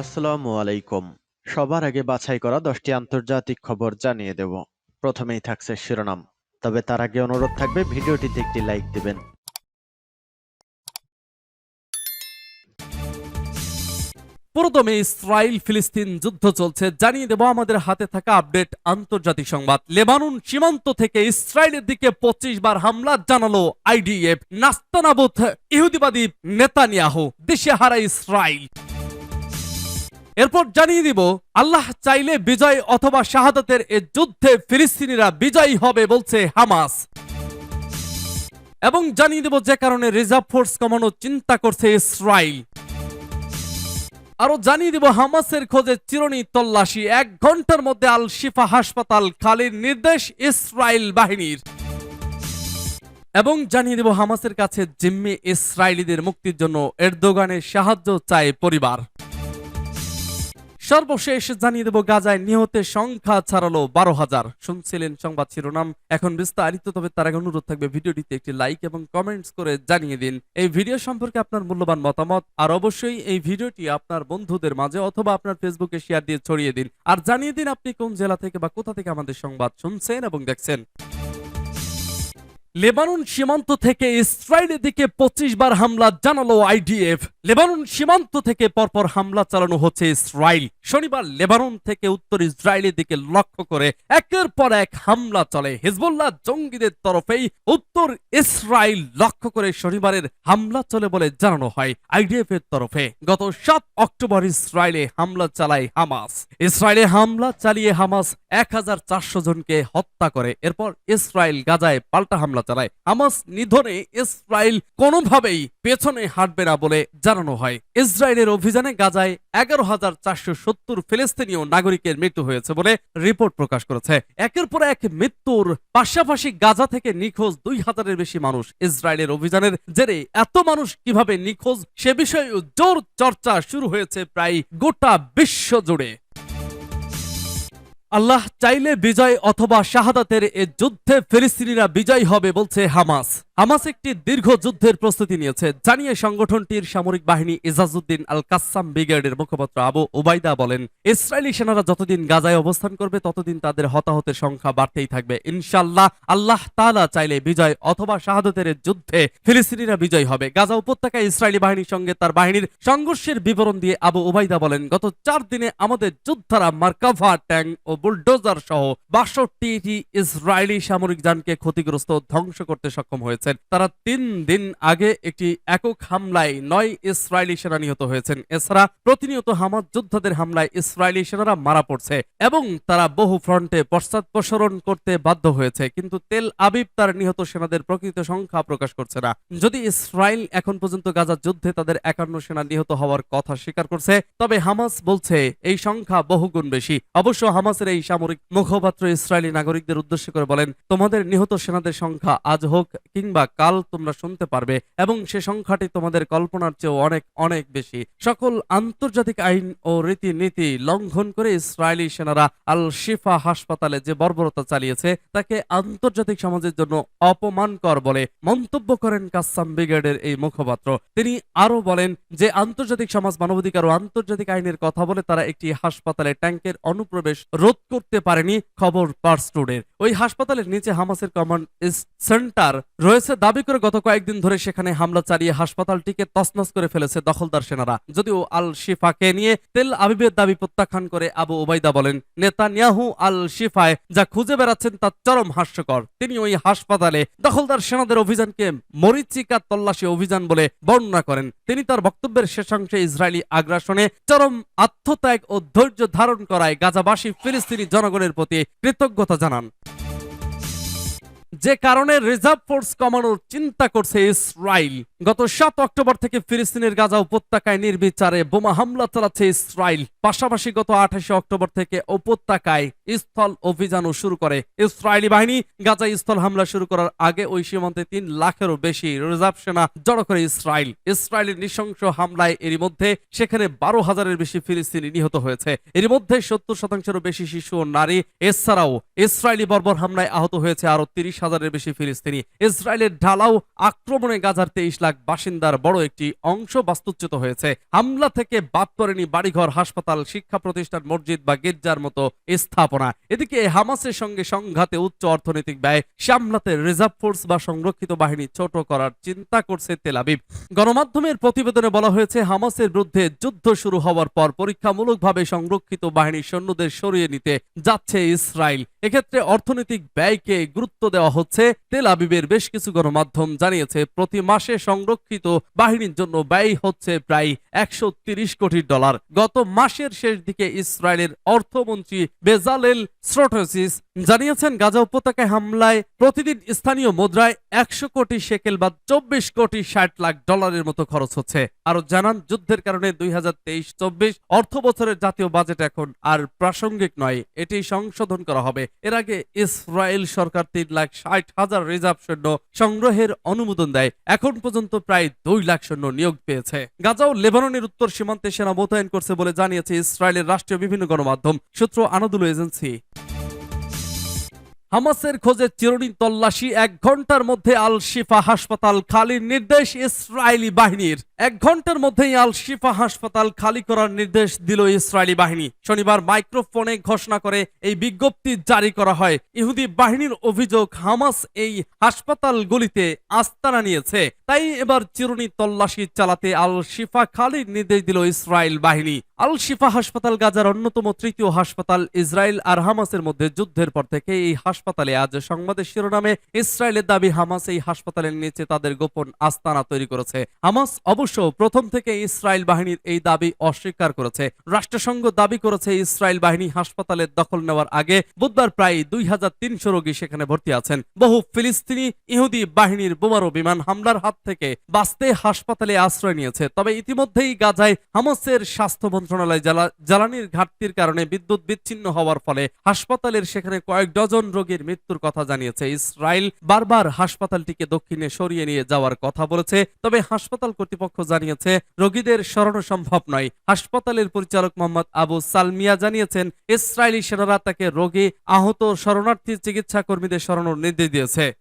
আসসালামু আলাইকুম। সবার আগে বাছাই করা দশটি আন্তর্জাতিক খবর জানিয়ে দেব। প্রথমেই থাকছে শিরোনাম। তবে তার আগে অনুরোধ থাকবে, ভিডিওটিতে একটি লাইক দিবেন। পুরোদমে ইসরায়েল ফিলিস্তিন যুদ্ধ চলছে। জানিয়ে দেব, আমাদের হাতে থাকা আপডেট আন্তর্জাতিক সংবাদ। লেবানন সীমান্ত থেকে ইসরায়েলের দিকে পঁচিশ বার হামলা জানালো আইডিএফ। নাস্তানাবুত ইহুদিবাদী নেতানিয়াহু। দেশে হারা ইসরায়েল। এরপর জানিয়ে দিব, আল্লাহ চাইলে বিজয় অথবা শাহাদাতের এ যুদ্ধে ফিলিস্তিনিরা বিজয়ী হবে বলছে হামাস। এবং জানিয়ে দেব যে কারণে রিজার্ভ ফোর্স কমানো চিন্তা করছে ইসরায়েল আরও জানিয়ে দিব, হামাসের খোঁজে চিরনি তল্লাশি, এক ঘণ্টার মধ্যে আল শিফা হাসপাতাল খালির নির্দেশ ইসরায়েল বাহিনীর। এবং জানিয়ে দেব, হামাসের কাছে জিম্মি ইসরায়েলিদের মুক্তির জন্য এরদোগানের সাহায্য চায় পরিবার। সর্বশেষ জানিয়ে দেব, গাজায় নিহতের সংখ্যা ছাড়ালো বারো হাজার। শুনছিলেন সংবাদ শিরোনাম। এখন বিস্তারিত, তবে তার আগে অনুরোধ থাকবে, ভিডিওটিতে একটি লাইক এবং কমেন্টস করে জানিয়ে দিন। এই ভিডিও সম্পর্কে আপনার মূল্যবান মতামত, আর অবশ্যই এই ভিডিওটি আপনার বন্ধুদের মাঝে অথবা আপনার ফেসবুকে শেয়ার দিয়ে ছড়িয়ে দিন। আর জানিয়ে দিন আপনি কোন জেলা থেকে বা কোথা থেকে আমাদের সংবাদ শুনছেন এবং দেখছেন। লেবানন সীমান্ত থেকে ইসরায়েলের দিকে পঁচিশ বার হামলা জানালো আইডিএফ। লেবানন সীমান্ত থেকে পরপর হামলা চালানো হচ্ছে ইসরায়েল। শনিবার লেবানন থেকে উত্তর ইসরায়েলের দিকে লক্ষ্য করে একের পর এক হামলা চলে। হিজবুল্লাহ জঙ্গিদের তরফেই উত্তর ইসরায়েল লক্ষ্য করে শনিবারের হামলা চলে বলে জানানো হয় আইডিএফ এর তরফে। গত সাত অক্টোবর ইসরায়েলে হামলা চালায় হামাস। ইসরায়েলে হামলা চালিয়ে হামাস এক হাজার চারশো জনকে হত্যা করে। এরপর ইসরায়েল গাজায় পাল্টা হামলা চালায়। হামাস নিধনে ইসরায়েল কোনোভাবেই পেছনে হাঁটবে না বলে জানানো হয়। ইসরায়েলের অভিযানে গাজায় এগারো হাজার চারশো সত্তর ফিলিস্তিনীয় নাগরিকের মৃত্যু হয়েছে বলে রিপোর্ট প্রকাশ করেছে। একের পর এক মৃত্যুর পাশাপাশি গাজা থেকে নিখোঁজ দুই হাজারের বেশি মানুষ। ইসরায়েলের অভিযানের জেরে এত মানুষ কীভাবে নিখোঁজ, সে বিষয়ে জোর চর্চা শুরু হয়েছে প্রায় গোটা বিশ্ব জুড়ে। আল্লাহ চাইলে বিজয় অথবা শাহাদাতের এ যুদ্ধে ফিলিস্তিনিরা বিজয় হবে বলছে হামাস। হামাস একটি দীর্ঘ যুদ্ধের প্রস্তুতি নিয়েছে। জানিয়ে সংগঠনটির সামরিক বাহিনী ইজাজউদ্দিন আল কাসাম ব্রিগেডের মুখপাত্র আবু ওবাইদা বলেন, ইসরায়েলি সেনারা যতদিন গাজায় অবস্থান করবে, ততদিন তাদের হতাহতের সংখ্যা বাড়তেই থাকবে। ইনশাল্লাহ আল্লাহ তাআলা চাইলে বিজয় অথবা শাহাদাতের যুদ্ধে ফিলিস্তিনিরা বিজয় হবে। গাজা উপত্যকায় ইসরায়েলি বাহিনীর সঙ্গে তার বাহিনীর সংঘর্ষের বিবরণ দিয়ে আবু ওবাইদা বলেন, গত চার দিনে আমাদের যোদ্ধারা মার্কাভা ট্যাঙ্ক ও বুলডোজার সহ বাষট্টি ইসরায়েলি সামরিক যানকে ক্ষতিগ্রস্ত ধ্বংস করতে সক্ষম হয়েছেন তারা তিন দিন আগে একটি একক হামলায় নয় ইসরায়েলি সেনা নিহত হয়েছেন। এছাড়া প্রতিনিয়ত হামাদ যোদ্ধাদের হামলায় ইসরায়েলি সেনারা মারা পড়ছে এবং তারা বহু ফ্রন্টে পশ্চাৎপসরণ করতে বাধ্য হয়েছে। কিন্তু তেল আবিব তার নিহত সেনাদের প্রকৃত সংখ্যা প্রকাশ করছে না। যদি ইসরায়েল এখন পর্যন্ত গাজা যুদ্ধে তাদের একান্ন সেনা নিহত হওয়ার কথা স্বীকার করছে, তবে হামাস বলছে এই সংখ্যা বহুগুণ বেশি। অবশ্য হামাসের এই সামরিক মুখপাত্র ইসরায়েলি নাগরিকদের উদ্দেশ্য করে বলেন, তোমাদের নিহত সেনাদের সংখ্যা আজ হোক কিংবা কাল তোমরা শুনতে পারবে এবং সে সংখ্যাটি তোমাদের কল্পনার চেয়েও অনেক অনেক বেশি। সকল আন্তর্জাতিক আইন ও রীতিনীতি লঙ্ঘন করে ইসরায়েলি সেনারা আল শিফা হাসপাতালে যে বর্বরতা চালিয়েছে, তাকে আন্তর্জাতিক সমাজের জন্য অপমানকর বলে মন্তব্য করেন কাসাম ব্রিগেডের এই মুখপাত্র। তিনি আরও বলেন যে, আন্তর্জাতিক সমাজ মানবাধিকার ও আন্তর্জাতিক আইনের কথা বলে তারা একটি হাসপাতালে ট্যাঙ্কের অনুপ্রবেশ রোধ করতে পারেনি, খবর পার্সটুডের ওই হাসপাতালের নিচে হামাসের কমান্ড সেন্টার রয়েছে দাবি করে গত কয়েকদিন ধরে সেখানে হামলা চালিয়ে হাসপাতালটিকে তছনছ করে ফেলেছে দখলদার সেনারা। যদিও আল শিফাকে নিয়ে তেল আবিবের দাবি প্রত্যাখ্যান করে আবু ওবাইদা বলেন, নেতানিয়াহু আল শিফায় যা খুঁজে বেড়াচ্ছেন তা চরম হাস্যকর। তিনি ওই হাসপাতালে দখলদার সেনাদের অভিযানকে মরিচিকা তল্লাশি অভিযান বলে বর্ণনা করেন। তিনি তার বক্তব্যের শেষাংশে ইসরায়েলি আগ্রাসনে চরম আত্মত্যাগ ও ধৈর্য ধারণ করায় গাজাবাসী ফিলিস্তিনি জনগণের প্রতি কৃতজ্ঞতা জানান। যে কারণে রিজার্ভ ফোর্স কমানোর চিন্তা করছে ইসরায়েল গত সাত অক্টোবর থেকে ফিলিস্তিনের গাজা উপত্যকায় নির্বিচারে বোমা হামলা চালাচ্ছে ইসরায়েল পাশাপাশি গত আঠাশে অক্টোবর থেকে উপত্যকায় স্থল অভিযানও শুরু করে ইসরায়েলি বাহিনী। গাজায় স্থল হামলা শুরু করার আগে ওই সীমান্তে তিন লাখেরও বেশি রিজার্ভ সেনা জড়ো করে ইসরায়েল ইসরায়েলের নৃশংস হামলায় এরই মধ্যে সেখানে বারো হাজারের বেশি ফিলিস্তিনি নিহত হয়েছে। এর মধ্যে সত্তর শতাংশেরও বেশি শিশু ও নারী। এছাড়াও ইসরায়েলি বর্বর হামলায় আহত হয়েছে আরও তিরিশ হাজারের বেশি ফিলিস্তিনি ইসরায়েলের ঢালাও আক্রমণে গাজার তেইশ লাখ বাসিন্দার বড় একটি অংশ বাস্তুচ্যুত হয়েছে। হামলা থেকে বাদ পড়েনি বাড়িঘর, হাসপাতাল, শিক্ষা প্রতিষ্ঠান, মসজিদ বা গির্জার মতো স্থাপনা। এদিকে হামাসের সঙ্গে সংঘাতে উচ্চ অর্থনৈতিক ব্যয়, সামলাতে রিজার্ভ ফোর্স বা সংরক্ষিত বাহিনী ছোট করার চিন্তা করছে তেলাবিব গণমাধ্যমের প্রতিবেদনে বলা হয়েছে, হামাসের বিরুদ্ধে যুদ্ধ শুরু হওয়ার পর পরীক্ষামূলকভাবে সংরক্ষিত বাহিনীর সৈন্যদের সরিয়ে নিতে যাচ্ছে ইসরায়েল। এক্ষেত্রে অর্থনৈতিক ব্যয়কে গুরুত্ব দেওয়া হচ্ছে। তেল আবিবের বেশ কিছু গণমাধ্যম জানিয়েছে, প্রতি মাসে সংরক্ষিত বাহিনীর জন্য ব্যয় হচ্ছে প্রায় একশো কোটি ডলার। গত মাসের শেষ দিকে ইসরায়েলের অর্থমন্ত্রী বেজালেল স্রোটোসিস জানিয়েছেন, গাজা উপত্যকায় হামলায় প্রতিদিন স্থানীয় মুদ্রায় একশো কোটি শেকেল বা চব্বিশ কোটি ষাট লাখ ডলারের মতো খরচ হচ্ছে। আরও জানান, যুদ্ধের কারণে দুই হাজার তেইশ চব্বিশ অর্থ বছরের জাতীয় বাজেট এখন আর প্রাসঙ্গিক নয়, এটি সংশোধন করা হবে। এর আগে ইসরায়েল সরকার তিন লাখ ষাট হাজার রিজার্ভ সৈন্য সংগ্রহের অনুমোদন দেয়। এখন পর্যন্ত প্রায় দুই লাখ সৈন্য নিয়োগ পেয়েছে। গাজা ও লেবাননের উত্তর সীমান্তে সেনা মোতায়েন করছে বলে জানিয়েছে ইসরায়েলের রাষ্ট্রীয় বিভিন্ন গণমাধ্যম সূত্র আনাদুল এজেন্সি। হামাসের খোঁজে চিরদিন তল্লাশি, এক ঘণ্টার মধ্যে আল শিফা হাসপাতাল খালির নির্দেশ ইসরায়েলি বাহিনীর। এক ঘণ্টার মধ্যেই আল শিফা হাসপাতাল খালি করার নির্দেশ দিল ইসরায়েলি বাহিনী। শনিবার মাইক্রোফোনে ঘোষণা করে এই বিজ্ঞপ্তি জারি করা হয়। ইহুদি বাহিনীর অভিযোগ, হামাস এই হাসপাতালগুলিতে আস্তানা নিয়েছে। তাই এবার চিরুনি তল্লাশি চালাতে আল শিফা খালির নির্দেশ দিল ইসরায়েল বাহিনী। আল শিফা হাসপাতাল গাজার অন্যতম তৃতীয় হাসপাতাল ইসরায়েল আর হামাসের মধ্যে যুদ্ধের পর থেকে এই হাসপাতালে আজ সংবাদের শিরোনামে ইসরায়েলের দাবি, হামাস এই হাসপাতালের নিচে তাদের গোপন আস্তানা তৈরি করেছে। হামাস অবশ্য প্রথম থেকে ইসরায়েল বাহিনীর এই দাবি অস্বীকার করেছে। রাষ্ট্রসংঘ দাবি করেছে ইসরায়েল বাহিনী হাসপাতালের দখল নেওয়ার আগে বুধবার প্রায় দুই হাজার তিনশো রোগী সেখানে ভর্তি আছেন। বহু ফিলিস্তিনি ইহুদি বাহিনীর বোমারু বিমান হামলার হাত থেকে বাঁচতে হাসপাতালে আশ্রয় নিয়েছে। তবে ইতিমধ্যেই গাজায় হামাসের স্বাস্থ্য মন্ত্রণালয় জ্বালা- জ্বালানির ঘাটতির কারণে বিদ্যুৎ বিচ্ছিন্ন হওয়ার ফলে হাসপাতালের সেখানে কয়েক ডজন রোগীর মৃত্যুর কথা জানিয়েছে ইসরায়েল। বারবার হাসপাতালটিকে দক্ষিণে সরিয়ে নিয়ে যাওয়ার কথা বলেছে, তবে হাসপাতাল কর্তৃপক্ষ জানিয়েছে, রোগীদের সরানো সম্ভব নয়। হাসপাতালের পরিচালক মোহাম্মদ আবু সালমিয়া জানিয়েছেন, ইসরায়েলি সেনারা তাকে রোগী আহত শরণার্থী চিকিৎসা কর্মীদের সরানোর নির্দেশ দিয়েছে।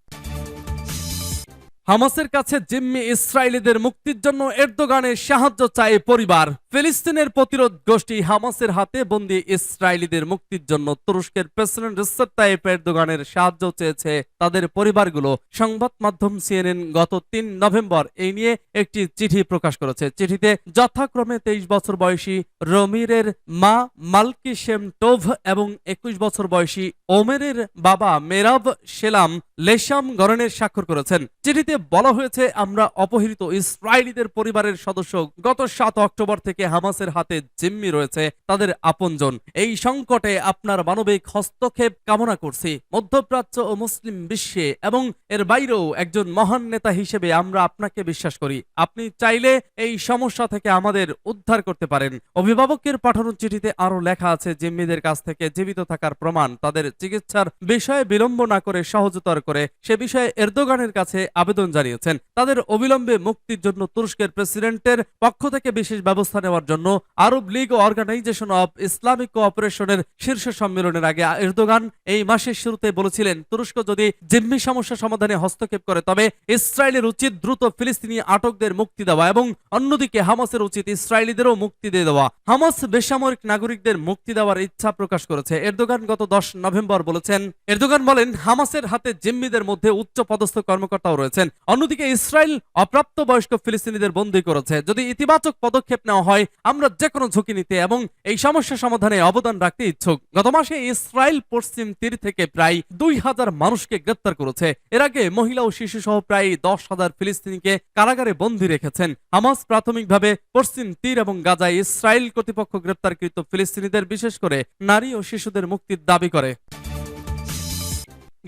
হামাসের কাছে জিম্মি ইসরায়েলিদের মুক্তির জন্য এরদোগানের সাহায্য চায় পরিবার। ফিলিস্তিনের প্রতিরোধ গোষ্ঠী হামাসের হাতে বন্দী ইসরায়েলিদের মুক্তির জন্য তুরস্কের প্রেসিডেন্ট রিসেপ তাইপ এরদোগানের সাহায্য চেয়েছে তাদের পরিবারগুলো। সংবাদ মাধ্যম সিএনএন গত তিন নভেম্বর এই নিয়ে একটি চিঠি প্রকাশ করেছে। চিঠিতে যথাক্রমে তেইশ বছর বয়সী রমিরের মা মালকি শেম টোভ এবং একুশ বছর বয়সী ওমেরের বাবা মেরাব সেলাম লেশাম গরনের স্বাক্ষর করেছেন। চিঠিতে বলা হয়েছে, আমরা অপহৃত ইসরায়েলিদের পরিবারের সদস্য। গত সাত অক্টোবর থেকে হামাসের হাতে জিম্মি রয়েছে তাদের আপনজন। এই সংকটে আপনার মানবিক হস্তক্ষেপ কামনা করছি। মধ্যপ্রাচ্য ও মুসলিম বিশ্বে এবং এর বাইরেও একজন মহান নেতা হিসেবে আমরা আপনাকে বিশ্বাস করি। আপনি চাইলে এই সমস্যা থেকে আমাদের উদ্ধার করতে পারেন। অভিভাবকের পাঠানো চিঠিতে আরও লেখা আছে, জিম্মিদের কাছ থেকে জীবিত থাকার প্রমাণ, তাদের চিকিৎসার বিষয়ে বিলম্ব না করে সহজতর করে সে বিষয়ে এরদোগানের কাছে আবেদন জানিয়েছেন। তাদের অবিলম্বে মুক্তির জন্য তুরস্কের প্রেসিডেন্টের পক্ষ থেকে বিশেষ ব্যবস্থা নেওয়ার জন্য Arab League Organisation of Islamic কোঅপারেশনের শীর্ষ সম্মেলনের আগে এরদোগান এই মাসের শুরুতে বলেছিলেন, তুরস্ক যদি জিম্মি সমস্যা সমাধানে হস্তক্ষেপ করে, তবে ইসরায়েলের উচিত দ্রুত ফিলিস্তিনি আটকদের মুক্তি দেওয়া এবং অন্যদিকে হামাসের উচিত ইসরায়েলিদেরও মুক্তি দিয়ে দেওয়া। হামাস বেসামরিক নাগরিকদের মুক্তি দেওয়ার ইচ্ছা প্রকাশ করেছে। এরদোগান গত দশ নভেম্বর বলেছেন, এরদোগান বলেন, হামাসের হাতে জিম্মিদের মধ্যে উচ্চ পদস্থ কর্মকর্তাও রয়েছেন। অন্যদিকে ইসরায়েল অপ্রাপ্ত বয়স্ক ফিলিস্তিনিদের বন্দী করেছে। যদি ইতিবাচক পদক্ষেপ নেওয়া হয় আমরা যে কোনো ঝুঁকি নিতে এবং এই সমস্যা সমাধানে অবদান রাখতে ইচ্ছুক। গত মাসে ইসরায়েল পশ্চিম তীর থেকে প্রায় দুই হাজার মানুষকে গ্রেপ্তার করেছে। এর আগে মহিলা ও শিশু সহ প্রায় দশ হাজার ফিলিস্তিনিকে কারাগারে বন্দী রেখেছেন। হামাস প্রাথমিকভাবে পশ্চিম তীর এবং গাজায় ইসরায়েল কর্তৃপক্ষ গ্রেপ্তারকৃত ফিলিস্তিনিদের বিশেষ করে নারী ও শিশুদের মুক্তির দাবি করে।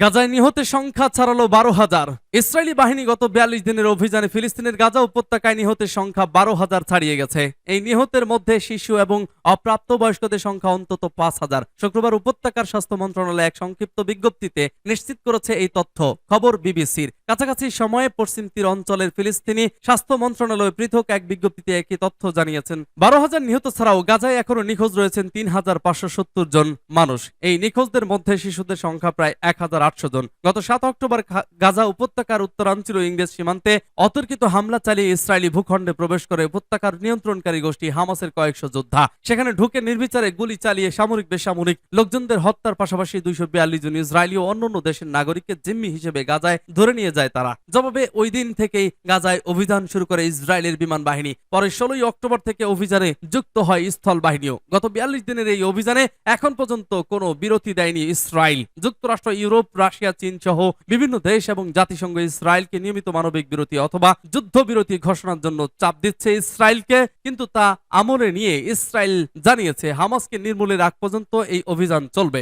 গাজায় নিহতের সংখ্যা ছাড়ালো বারো হাজার। ইসরায়েলি বাহিনী গত বিয়াল্লিশ দিনের অভিযানে ফিলিস্তিনের গাজা উপত্যকায় নিহতের সংখ্যা বারো হাজার ছাড়িয়ে গেছে। এই নিহতের মধ্যে শিশু এবং অপ্রাপ্তবয়স্কদের সংখ্যা অন্তত পাঁচ হাজার। শুক্রবার উপত্যকার স্বাস্থ্য মন্ত্রণালয় এক সংক্ষিপ্ত বিজ্ঞপ্তিতে নিশ্চিত করেছে এই তথ্য। খবর বিবিসির। কাছাকাছি সময়ে পশ্চিম তীর অঞ্চলের ফিলিস্তিনি স্বাস্থ্য মন্ত্রণালয় পৃথক এক বিজ্ঞপ্তিতে একই তথ্য জানিয়েছেন। বারো হাজার নিহত ছাড়াও গাজায় এখনও নিখোঁজ রয়েছেন তিন হাজার পাঁচশো সত্তর জন মানুষ। এই নিখোঁজদের মধ্যে শিশুদের সংখ্যা প্রায় এক হাজার আটশো জন। গত সাত অক্টোবর গাজা উপত্যকার উত্তরাঞ্চল ইংরেজ সীমান্তে অতর্কিত হামলা চালিয়ে ইসরায়েলি ভূখণ্ডে প্রবেশ করে উপত্যকার নিয়ন্ত্রণকারী গোষ্ঠী হামাসের কয়েকশো যোদ্ধা। সেখানে ঢুকে নির্বিচারে গুলি চালিয়ে সামরিক, বেসামরিক লোকজনদের হত্যার পাশাপাশি দুইশো বিয়াল্লিশ জন ইসরায়েলি ও অন্যান্য দেশের নাগরিককে জিম্মি হিসেবে গাজায় ধরে নিয়ে যায় তারা। জবাবে ওই দিন থেকেই গাজায় অভিযান শুরু করে ইসরায়েলের বিমান বাহিনী। পরে ষোলোই অক্টোবর থেকে অভিযানে যুক্ত হয় স্থল বাহিনীও। গত বিয়াল্লিশ দিনের এই অভিযানে এখন পর্যন্ত কোনো বিরতি দেয়নি ইসরায়েল। যুক্তরাষ্ট্র ইউরোপ, রাশিয়া, চীন সহ বিভিন্ন দেশ এবং জাতিসংঘ ইসরায়েলকে নিয়মিত মানবিক বিরতি অথবা যুদ্ধবিরতি ঘোষণার জন্য চাপ দিচ্ছে ইসরায়েলকে, কিন্তু তা আমলে নিয়ে ইসরায়েল জানিয়েছে, হামাসকে নির্মূলের আগ পর্যন্ত এই অভিযান চলবে।